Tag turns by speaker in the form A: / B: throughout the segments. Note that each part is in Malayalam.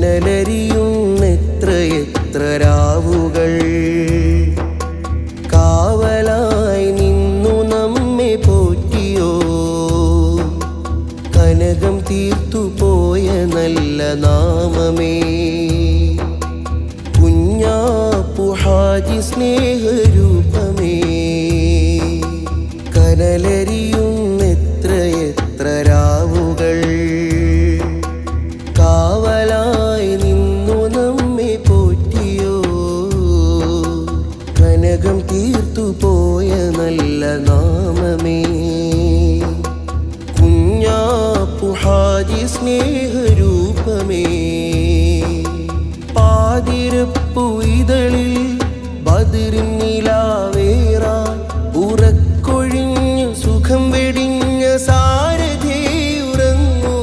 A: കനലരിയുന്നെത്ര എത്ര രാവുകൾ. കാവലായി നിന്നു നമ്മെ പോറ്റിയോ. കനകം തീർത്തു പോയ നല്ല നാമമേ. കുഞ്ഞാപ്പുഹാജി സ്നേഹരൂപമേ. കനലരിയുന്നെത്ര സ്നേഹരൂപമേ. പാതിരപ്പുതളിൽ നിലാവേറാൻ ഉറക്കൊഴിഞ്ഞു സുഖം വെടിഞ്ഞ സാരഥേ ഉറങ്ങൂ.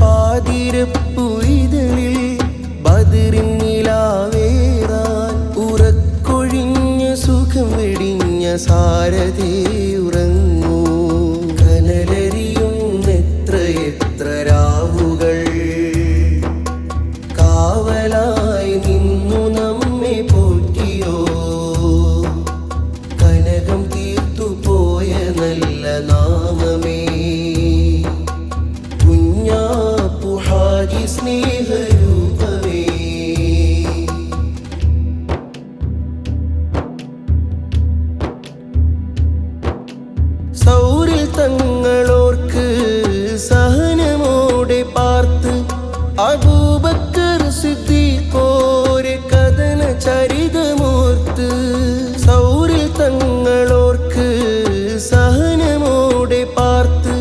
A: പാതിരപ്പു ഇതളിൽ ബദിറിൻ നിലാവേറാൻ ഉറക്കൊഴിഞ്ഞ സുഖം വെടിഞ്ഞ സാരഥേ ഉറങ്ങൂ. തങ്ങളോർക്ക് സഹനമോടെ പാർത്ത് അബൂബക്കർ സിദ്ദീഖോരെ കഥന ചരിതമോർത്ത് സൗരിൽ തങ്ങളോർക്ക് സഹനമോടെ പാർത്ത്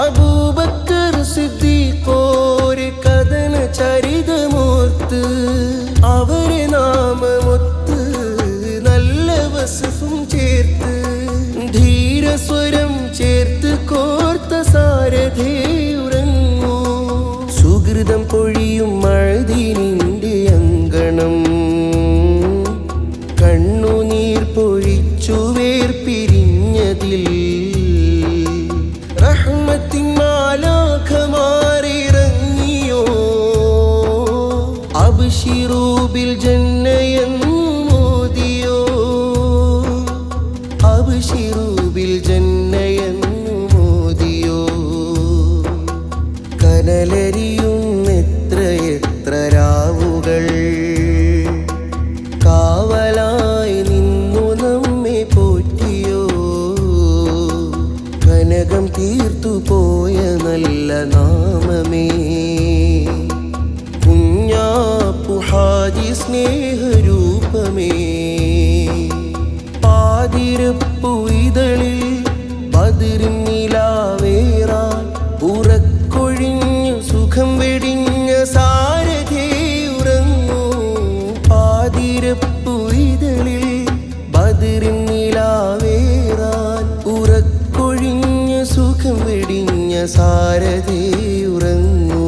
A: അബൂബക്കർ സിദ്ദീഖോരെ കഥന ചരിതമോർത്ത് അവരെ അബ്ഷിറൂബിൽ അബ്ശിറൂബിൽ ജന്നയെന്നു മോദിയോ കനലരിയുന്നെത്ര എത്ര രാവുകൾ കാവലായി നിന്നു നമ്മെ പോറ്റിയോ? കനകം തീർത്തു പോയ നല്ല നാമമേ. കുഞ്ഞാപ്പുഹാജി സ്നേഹരൂപമേ. പാതിരപ്പുതളിൽ പതിരുന്നിലാവേറാൻ ഉറക്കൊഴിഞ്ഞ് സുഖം വെടിഞ്ഞ സാരഥേ ഉറങ്ങൂ. പതിരുന്നിലാവേറാൻ ഉറക്കൊഴിഞ്ഞു സുഖം വെടിഞ്ഞ സാരഥേ ഉറങ്ങൂ.